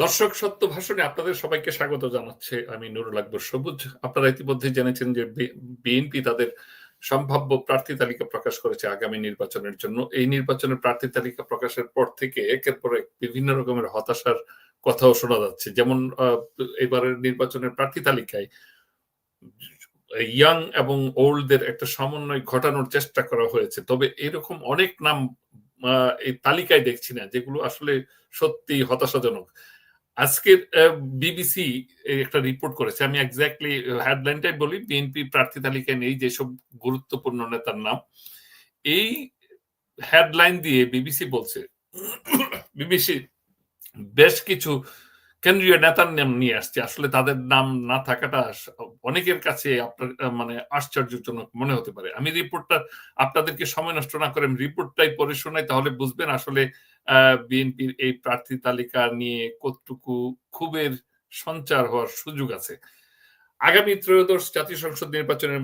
দর্শক সত্য ভাষণে আপনাদের সবাইকে স্বাগত জানাচ্ছে। আমি নুরুল আকবর সবুজ। আপনারা ইতিমধ্যে জেনেছেন যে বিএনপি তাদের সম্ভাব্য প্রার্থী তালিকা প্রকাশ করেছে আগামী নির্বাচনের জন্য। এই নির্বাচনের প্রার্থী তালিকা প্রকাশের পর থেকে একের পর এক বিভিন্ন রকমের হতাশার কথাও শোনা যাচ্ছে। যেমন এবারের নির্বাচনের প্রার্থী তালিকায় ইয়াং এবং ওল্ডদের একটা সমন্বয় ঘটানোর চেষ্টা করা হয়েছে। তবে এরকম অনেক নাম এই তালিকায় দেখছি না, যেগুলো আসলে সত্যি হতাশাজনক। আজকের বিবিসি একটা রিপোর্ট করেছে। আমি এক্স্যাক্টলি হেডলাইনটাই বলি বিএনপি প্রার্থী তালিকায় নেই যেসব গুরুত্বপূর্ণ নেতার নাম। এই হেডলাইন দিয়ে বিবিসি বলছে বিবিসি বেশ কিছু কেন্দ্রীয় নেতার নাম নিয়ে আসছে। আসলে তাদের নাম না থাকাটা অনেকের কাছে আপনার মানে আশ্চর্যজনক মনে হতে পারে। আমি রিপোর্টটা আপনাদেরকে সময় নষ্ট না করে রিপোর্টটাই পড়ে শোনাই, তাহলে বুঝবেন আসলে বিএনপির এই প্রার্থী তালিকা নিয়ে কতটুকু ক্ষোভের সঞ্চার হওয়ার সুযোগ আছে। আগামী ত্রয়োদশ জাতীয় সংসদ নির্বাচনের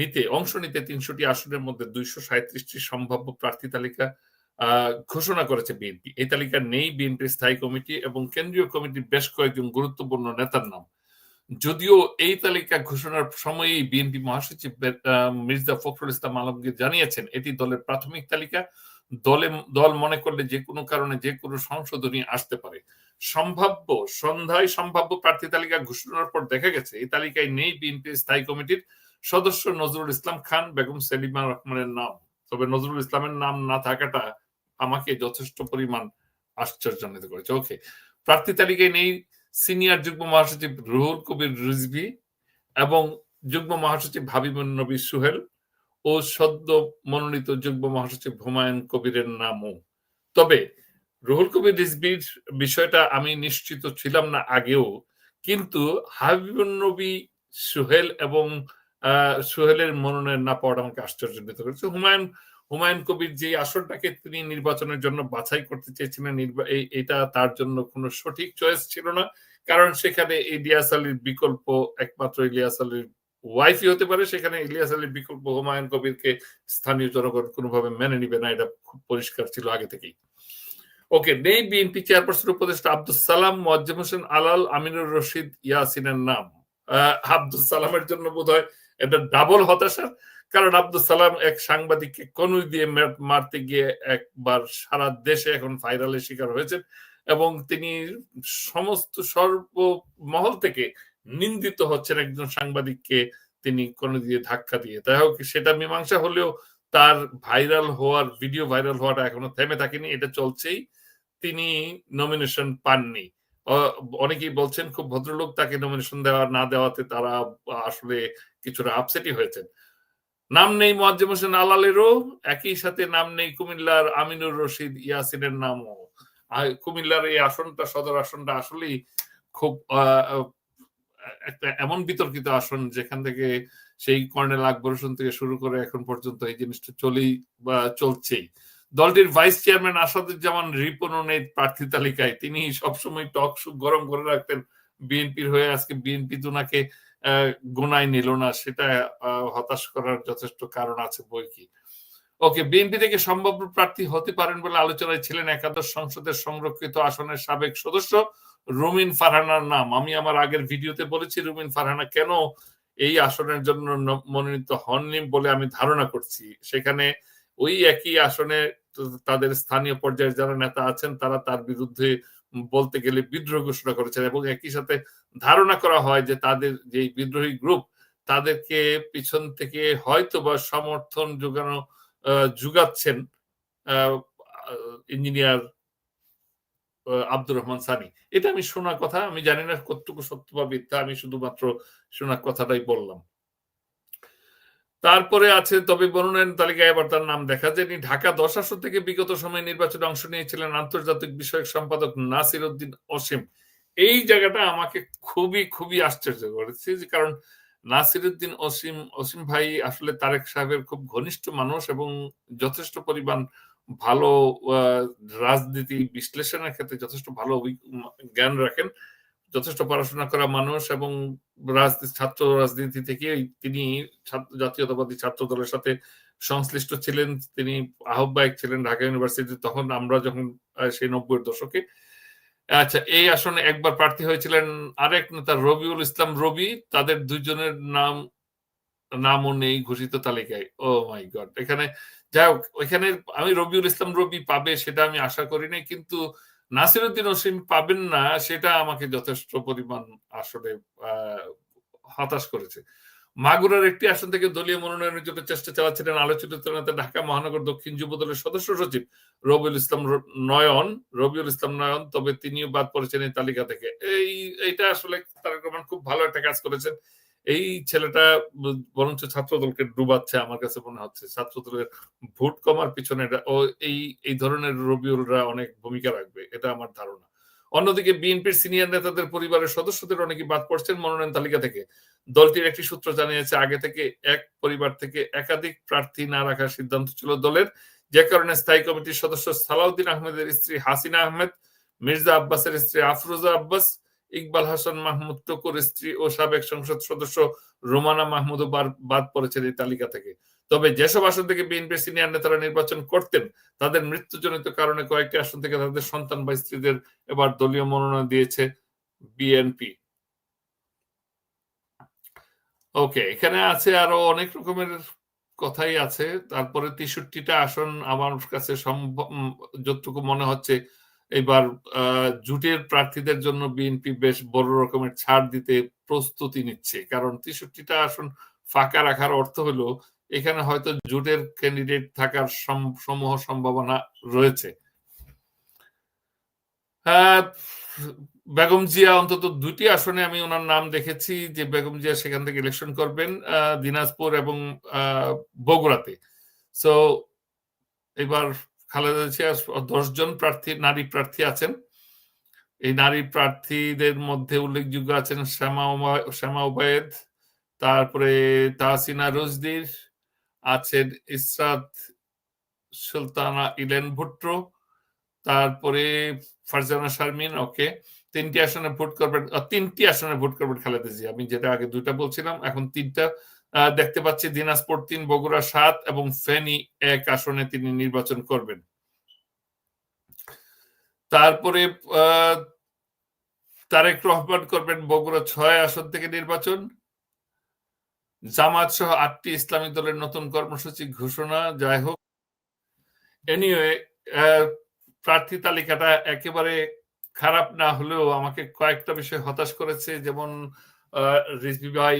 নিতে, অংশ নিতে তিনশোটি আসনের মধ্যে দুইশো সাঁত্রিশটি সম্ভাব্য প্রার্থী তালিকা ঘোষণা করেছে বিএনপি। এই তালিকা নেই বিএনপির স্থায়ী কমিটি এবং কেন্দ্রীয় কমিটির বেশ কয়েকজন গুরুত্বপূর্ণ নেতার নাম। যদিও এই তালিকা ঘোষণার সময়েই বিএনপি মহাসচিব মির্জা ফখরুল ইসলাম আলমগীর জানিয়েছেন, এটি দলের প্রাথমিক তালিকা। দলে, দল মনে করলে যে কোনো কারণে যে কোনো সংশোধনী আসতে পারে। সম্ভাব্য, সন্ধ্যায় সম্ভাব্য প্রার্থী তালিকা ঘোষণার পর দেখা গেছে, এই তালিকায় নেই বিএনপির স্থায়ী কমিটির সদস্য নজরুল ইসলাম খান, বেগম সেলিমা রহমানের নাম। তবে নজরুল ইসলামের নাম না থাকাটা আমাকে যথেষ্ট পরিমাণ আশ্চর্যান্বিত করেছে। ওকে প্রার্থী তালিকায় নেই সিনিয়র যুগ্ম মহাসচিব রুহুল কবির রিজভি এবং যুগ্ম মহাসচিব হাবিবুল নবী সুহেল ও সদ্য মনোনীত যুগ্ম মহাসচিব হুমায়ুন কবিরের নামও। তবে রুহুল কবির রিজবির বিষয়টা আমি নিশ্চিত ছিলাম না আগেও, কিন্তু হাবিবুল নবী সুহেল এবং সুহেলের মনোনয়ন না পাওয়াটা আমাকে আশ্চর্যান্বিত করেছে। হুমায়ুন হুমায়ুন কবির যে আসনটাকে তিনি নির্বাচনের জন্য বাছাই করতে চেয়েছিলেন এটা তার জন্য কোনো সঠিক চয়েস ছিল না। কারণ সেখানে ইলিয়াস আলীর বিকল্প একমাত্র ইলিয়াস আলীর ওয়াইফই হতে পারে। সেখানে ইলিয়াস আলীর বিকল্প হুমায়ুন কবিরকে স্থানীয় জনগণ কোনোভাবে মেনে নিবে না। এটা খুব পরিষ্কার ছিল আগে থেকেই। ওকে, নেই বিএনপি চেয়ারপারসন উপদেষ্টা আব্দুল সালাম, মোয়াজ্জেম হোসেন আলাল, আমিনুর রশিদ, ইয়াসিনের নাম। আব্দুল সালামের জন্য বোধ হয় এটা ডাবল হতাশা। কারণ আব্দুল সালাম এক সাংবাদিককে কনুই দিয়ে মারতে গিয়ে একবার সারা দেশে এখন ভাইরালের শিকার হয়েছেন এবং তিনি সমস্ত সর্বমহল থেকে নিন্দিত হচ্ছেন একজন সাংবাদিককে তিনি কোনো দিয়ে ধাক্কা দিয়ে। তাই হোক, সেটা মীমাংসা হলেও তার ভাইরাল হওয়ার ভিডিও ভাইরাল হওয়াটা এখনও থেমে থাকেনি, এটা চলছেই। তিনি নমিনেশন পাননি। অনেকেই বলছেন খুব ভদ্রলোক তাকে নমিনেশন দেওয়া না দেওয়াতে তারা আসলে কিছুটা আপসেটই হয়েছেন। নাম নেই মোয়াজ্জেম হোসেন আলালেরও, একই সাথে নাম নেই কুমিল্লার আমিনুর রশিদ ইয়াসিনের নামও। কুমিল্লার এই আসনটা, সদর আসনটা আসলেই খুব একটা এমন বিতর্কিত আসন যেখান থেকে সেই কর্নেল আকবর হোসেন থেকে শুরু করে এখন পর্যন্ত এই জিনিসটা চলেই বা চলছেই। দলটির ভাইস চেয়ারম্যান আসাদুজ্জামান রিপনের প্রার্থী তালিকায়। তিনি সবসময় টক সুপ গরম করে রাখতেন। বিএনপির হয়ে আজকে বিএনপি তোনাকে গোনায় নিল না, সেটা হতাশ করার যথেষ্ট কারণ আছে বই কি। ওকে, বিএনপি থেকে সম্ভাব্য প্রার্থী হতে পারেন বলে আলোচনায় ছিলেন একাদশ সংসদের সংরক্ষিত আসনের সাবেক সদস্য রুমিন ফারহানার নাম। আমি আমার আগের ভিডিওতে বলেছি, রুমিন ফারহানা কেন এই আসনের জন্য মনোনীত হননি বলে আমি ধারণা করছি। সেখানে ওই একই আসনে তাদের স্থানীয় পর্যায়ে যারা নেতা আছেন, তারা তার বিরুদ্ধে বলতে গেলে বিদ্রোহ ঘোষণা করেছেন এবং একই সাথে ধারণা করা হয় যে তাদের যে বিদ্রোহী গ্রুপ, তাদেরকে পিছন থেকে হয়তো বা সমর্থন যোগানো যুগাচ্ছেন ইঞ্জিনিয়ার আব্দুর রহমান সানি। এটা আমি শোনা কথা, আমি জানি না কতটুকু সত্য বা মিথ্যা, আমি শুধুমাত্র শোনা কথাটাই বললাম। তারপরে আছে, তবে মনোনয়ন তালিকায় এবার তার নাম দেখা যায়নি। ঢাকা দশ আসন থেকে বিগত সময়ে নির্বাচনে অংশ নিয়েছিলেন আন্তর্জাতিক বিষয়ক সম্পাদক নাসির উদ্দিন অসীম। এই জায়গাটা আমাকে খুবই খুবই আশ্চর্য করেছে যে কারণ নাসির উদ্দিন অসীম অসীম ভাই আসলে তারেক সাহেবের খুব ঘনিষ্ঠ মানুষ এবং যথেষ্ট পরিমাণ ভালো রাজনীতি বিশ্লেষণের ক্ষেত্রে যথেষ্ট ভালো জ্ঞান রাখেন। যথেষ্ট পড়াশোনা করা মানুষ এবং ছাত্র রাজনীতি থেকে তিনি জাতীয়তাবাদী ছাত্র দলের সাথে সংশ্লিষ্ট ছিলেন। তিনি আহ্বায়ক ছিলেন ঢাকা ইউনিভার্সিটি তখন আমরা যখন সেই নব্বই দশকে আচ্ছা এই আসনে একবার প্রার্থী হয়েছিলেন আরেক নেতা রবিউল ইসলাম রবি। তাদের দুইজনের নাম, নামও নেই ঘোষিত তালিকায়। ও মাই গড, এখানে যাই হোক, ওইখানে আমি রবিউল ইসলাম রবি পাবে সেটা আমি আশা করি নাই। কিন্তু নাসিরুদ্দিন ওসিম পাবেন না, সেটা আমাকে যথেষ্ট পরিমাণ আসলে হতাশ করেছে। মাগুরার একটি আসন থেকে দলীয় মনোনয়নের জন্য চেষ্টা চালাচ্ছিলেন আলোচিত ঢাকা মহানগর দক্ষিণ যুব দলের সদস্য সচিব রবিউল ইসলাম নয়ন। রবিউল ইসলাম নয়ন, তবে তিনিও বাদ পড়েছেন এই তালিকা থেকে। এই, এইটা আসলে রহমান খুব ভালো একটা কাজ করেছেন। এই ছেলেটা বরঞ্চ ছাত্র দলকে ডুবাচ্ছে আমার কাছে মনে হচ্ছে। ছাত্র দলের ভোট কমার পিছনে ও এই এই ধরনের রবিউলরা অনেক ভূমিকা রাখবে, এটা আমার ধারণা। অন্যদিকে বিএনপির সিনিয়র নেতাদের পরিবারের সদস্যদের অনেকে বাদ পড়ছেন মনোনয়ন তালিকা থেকে। দলটির একটি সূত্র জানিয়েছে, আগে থেকে এক পরিবার থেকে একাধিক প্রার্থী না রাখার সিদ্ধান্ত ছিল দলের। যে কারণে স্থায়ী কমিটির সদস্য সালাউদ্দিন আহমেদের স্ত্রী হাসিনা আহমেদ, মির্জা আব্বাসের স্ত্রী আফরোজা আব্বাস ইকবাল হাসান মাহমুদ টকুর স্ত্রী ও সাবেক সংসদ সদস্য রোমানা মাহমুদও বাদ পড়েছেন এই তালিকা থেকে। তবে যেসব আসন থেকে বিএনপি সিনিয়র নেতারা নির্বাচন করতেন, তাদের মৃত্যুজনিত কারণে কয়েকটি আসন থেকে তাদের সন্তান বা স্ত্রীদের এবার দলীয় মনোনয়ন দিয়েছে বিএনপি। ওকে, এখানে আছে আরও অনেক রকমের কথাই আছে। তারপরে তেষট্টিটা আসন আমার কাছে সম্ভব যতটুকু মনে হচ্ছে এবার জুটের প্রার্থীদের জন্য বিএনপি বেশ বড় রকমের ছাড় দিতে প্রস্তুতি নিচ্ছে। কারণ তেষট্টিটা আসন ফাঁকা রাখার অর্থ হলো, এখানে হয়তো জোটের ক্যান্ডিডেট থাকার সমূহ সম্ভাবনা রয়েছে। বেগম জিয়া অন্তত দুটি আসনে আমি ওনার নাম দেখেছি যে বেগম জিয়া সেখান থেকে ইলেকশন করবেন দিনাজপুর এবং বগুড়াতে। সো এবার খালেদা জিয়া দশজন প্রার্থী, নারী প্রার্থী আছেন। এই নারী প্রার্থীদের মধ্যে উল্লেখযোগ্য আছেন শ্যামা শ্যামা ওবায়দ, তারপরে তাহসিনা রোজদির, আছেন ইসরাত সুলতানা ইলেন ভুট্টো, তারপরে ফারজানা শারমিন, ওকে। তিনটি আসনে ভোট করবেন তিনটি আসনে ভোট করবেন খালেদা জিয়া। আমি যেটা আগে দুইটা বলছিলাম, এখন তিনটা দেখতে পাচ্ছি দিনাজপুর তিন, বগুড়া সাত এবং ফেনী এক আসনে তিনি নির্বাচন করবেন। তারপরে তারেক রহমান করবেন বগুড়া ছয় আসন থেকে নির্বাচন। জামাত সহ আটটি ইসলামী দলের নতুন কর্মসূচি ঘোষণা, যাই হোক। এনিওয়ে প্রার্থী তালিকাটা একেবারে খারাপ না হলেও আমাকে কয়েকটা বিষয় হতাশ করেছে, যেমন রিজবি ভাই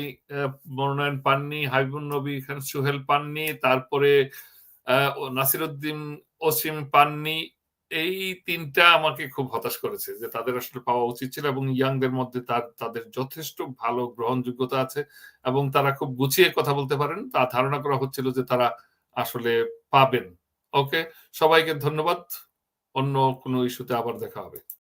মনোনয়ন পাননি হাবিবুল নবী, খান সুহেল পাননি, তারপরে নাসিরুদ্দিন ওসিম পাননি। এই তিনটা আমাকে খুব হতাশ করেছে যে তাদের আসলে পাওয়া উচিত ছিল এবং ইয়াংদের মধ্যে তার, তাদের যথেষ্ট ভালো গ্রহণযোগ্যতা আছে এবং তারা খুব গুছিয়ে কথা বলতে পারেন। তা ধারণা করা হচ্ছিল যে তারা আসলে পাবেন। ওকে, সবাইকে ধন্যবাদ। অন্য কোনো ইস্যুতে আবার দেখা হবে।